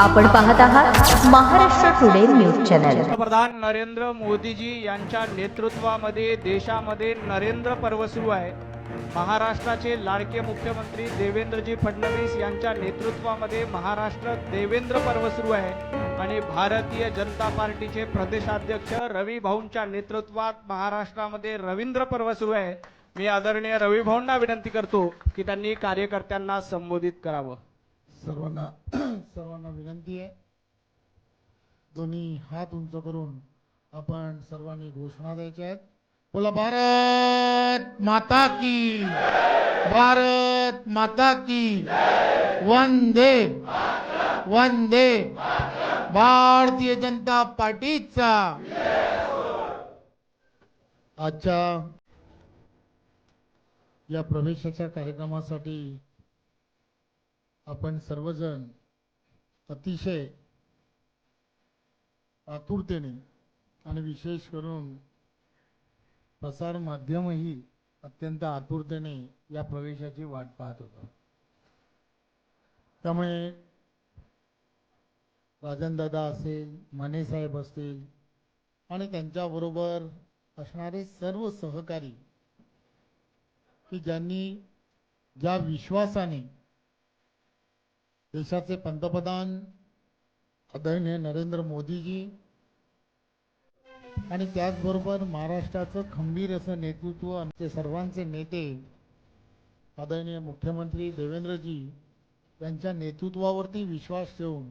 आपण पाहत आहात महाराष्ट्र टुडे न्यूज चॅनल. पंतप्रधान नरेंद्र मोदीजी यांच्या नेतृत्वामध्ये देशामध्ये नरेंद्र पर्व सुरू आहे. महाराष्ट्राचे लाडके मुख्यमंत्री देवेंद्रजी फडणवीस यांच्या नेतृत्वामध्ये महाराष्ट्र देवेंद्र पर्व सुरू आहे. आणि भारतीय जनता पार्टीचे प्रदेशाध्यक्ष रवी भाऊंच्या नेतृत्वात महाराष्ट्रामध्ये रवींद्र पर्व सुरू आहे. मी आदरणीय रवी भाऊंना विनंती करतो की त्यांनी कार्यकर्त्यांना संबोधित करावं. सर्वांना सर्वांना विनंती आहे. दोन्ही हात उंच करून आपण सर्वांनी घोषणा द्यायच्या आहेत. बोला भारत माता की भारत माता की वंदे वंदे भारतीय जनता पार्टीचा. आजच्या या प्रवेशाच्या कार्यक्रमासाठी आपण सर्वजण अतिशय आतुरतेने आणि विशेष करून प्रसार माध्यमही अत्यंत आतुरतेने या प्रवेशाची वाट पाहत होतं. त्यामुळे राजनदादा असेल माने साहेब असतील आणि त्यांच्याबरोबर असणारे सर्व सहकारी की ज्यांनी ज्या विश्वासाने देशाचे पंतप्रधान आदरणीय नरेंद्र मोदीजी आणि त्याचबरोबर महाराष्ट्राचं खंबीर असं नेतृत्व आमचे सर्वांचे नेते आदरणीय मुख्यमंत्री देवेंद्रजी यांच्या नेतृत्वावरती विश्वास ठेवून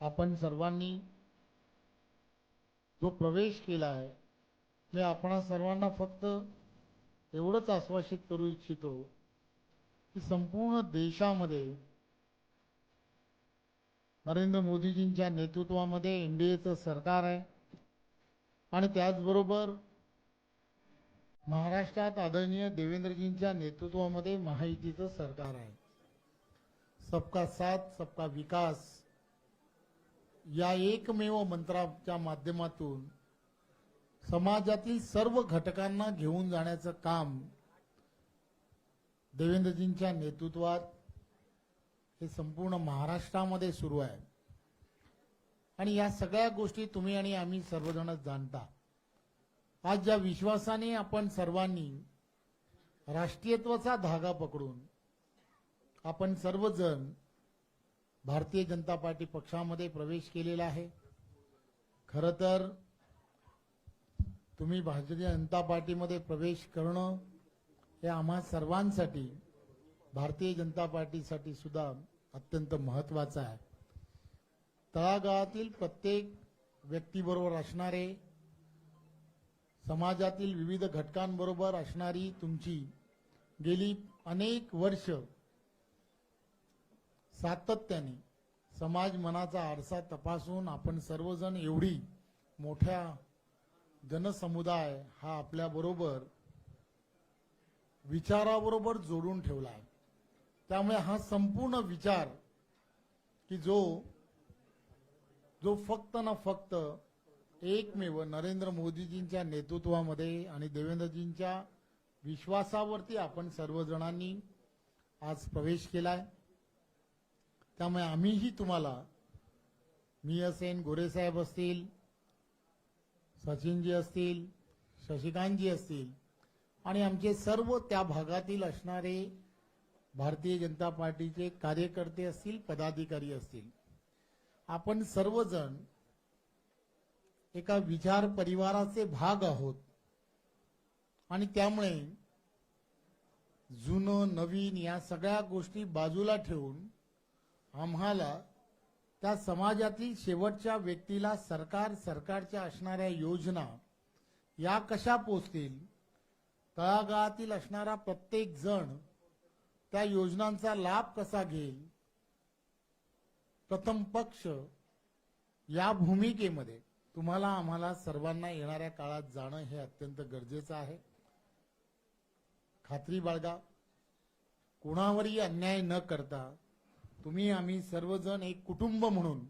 आपण सर्वांनी जो प्रवेश केला आहे मी आपणा सर्वांना फक्त एवढंच आश्वासित करू इच्छितो की संपूर्ण देशामध्ये नरेंद्र मोदीजींच्या नेतृत्वामध्ये एन डी एचं सरकार आहे. आणि त्याचबरोबर महाराष्ट्रात आदरणीय देवेंद्रजींच्या नेतृत्वामध्ये महायुतीचं सरकार आहे. सबका साथ सबका विकास या एकमेव मंत्राच्या माध्यमातून समाजातील सर्व घटकांना घेऊन जाण्याचं काम देवेंद्रजींच्या नेतृत्वात हे संपूर्ण महाराष्ट्रामध्ये सुरू आहे. आणि या सगळ्या गोष्टी तुम्ही आणि आम्ही सर्वजणच जाणता. आज ज्या विश्वासाने आपण सर्वांनी राष्ट्रीयत्वाचा धागा पकडून आपण सर्वजण भारतीय जनता पार्टी पक्षामध्ये प्रवेश केलेला आहे. खरं तर तुम्ही भारतीय जनता पार्टीमध्ये प्रवेश करणं हे आम्हा सर्वांसाठी भारतीय जनता पार्टीसाठी सुद्धा अत्यंत महत्त्वाचा आहे. तळागाळातील प्रत्येक व्यक्तीबरोबर असणारे समाजातील विविध घटकांबरोबर असणारी तुमची गेली अनेक वर्ष सातत्याने समाज मनाचा आरसा तपासून आपण सर्वजण एवढी मोठ्या जनसमुदाय हा आपल्याबरोबर विचाराबरोबर जोडून ठेवला आहे. त्यामुळे हा संपूर्ण विचार की जो जो फक्त ना फक्त एकमेव नरेंद्र मोदीजींच्या नेतृत्वामध्ये आणि देवेंद्रजींच्या विश्वासावरती आपण सर्वजणांनी आज प्रवेश केलाय. त्यामुळे आम्हीही तुम्हाला मी असेन गोरेसाहेब असतील सचिनजी असतील शशिकांतजी असतील आणि आमचे सर्व त्या भागातील असणारे भारतीय जनता पार्टीचे कार्यकर्ते असतील पदाधिकारी असतील. आपण सर्वजण एका विचार परिवाराचे भाग आहोत. आणि त्यामुळे जुनं नवीन या सगळ्या गोष्टी बाजूला ठेवून आम्हाला त्या समाजातील शेवटच्या व्यक्तीला सरकार सरकारच्या असणाऱ्या योजना या कशा पोचतील? तळागाळातील असणारा प्रत्येक जण त्या योजनांचा लाभ कसा घेईल? प्रथम पक्ष या भूमिकेमध्ये तुम्हाला आम्हाला सर्वांना येणाऱ्या काळात जाणं हे अत्यंत गरजेचं आहे. खात्री बाळगा कुणावरही अन्याय न करता तुम्ही आम्ही सर्वजण एक कुटुंब म्हणून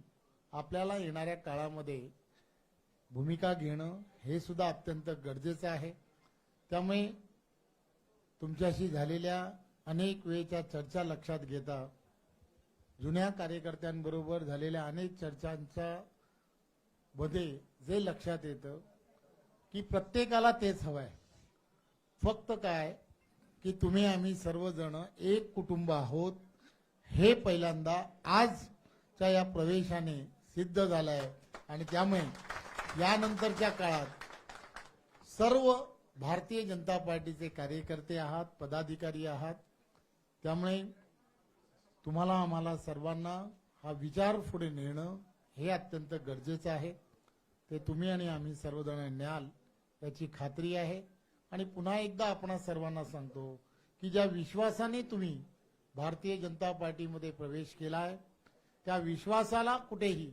आपल्याला येणाऱ्या काळामध्ये भूमिका घेणं हे सुद्धा अत्यंत गरजेचं आहे. त्यामुळे तुमच्याशी झालेल्या अनेक वेळच्या चर्चा लक्षात घेता जुन्या कार्यकर्त्यांबरोबर झालेल्या अनेक चर्चांच्या मध्ये जे लक्षात येतं की प्रत्येकाला तेच हवंय. फक्त काय की तुम्ही आम्ही सर्वजण एक कुटुंब आहोत हे पहिल्यांदा आजच्या या प्रवेशाने सिद्ध झालंय. आणि त्यामुळे यानंतरच्या काळात सर्व भारतीय जनता पार्टीचे कार्यकर्ते आहात पदाधिकारी आहात त्यामुळे तुम्हाला आम्हाला सर्वांना हा विचार पुढे नेणं हे अत्यंत गरजेचं आहे. ते तुम्ही आणि आम्ही सर्वजण न्याल याची खात्री आहे. आणि पुन्हा एकदा आपण सर्वांना सांगतो की ज्या विश्वासाने तुम्ही भारतीय जनता पार्टीमध्ये प्रवेश केला आहे त्या विश्वासाला कुठेही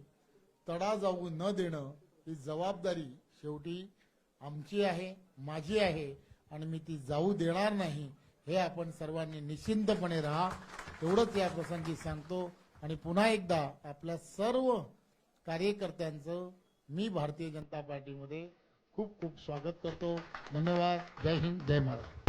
तडा जाऊ न देणं ही जबाबदारी शेवटी आमची आहे माझी आहे. आणि मी ती जाऊ देणार नाही. हे आपण सर्वांनी निश्चिंतपणे राहा. एवढंच या प्रसंगी सांगतो. आणि पुन्हा एकदा आपल्या सर्व कार्यकर्त्यांचं मी भारतीय जनता पार्टीमध्ये खूप खूप स्वागत करतो. धन्यवाद. जय हिंद. जय महाराष्ट्र.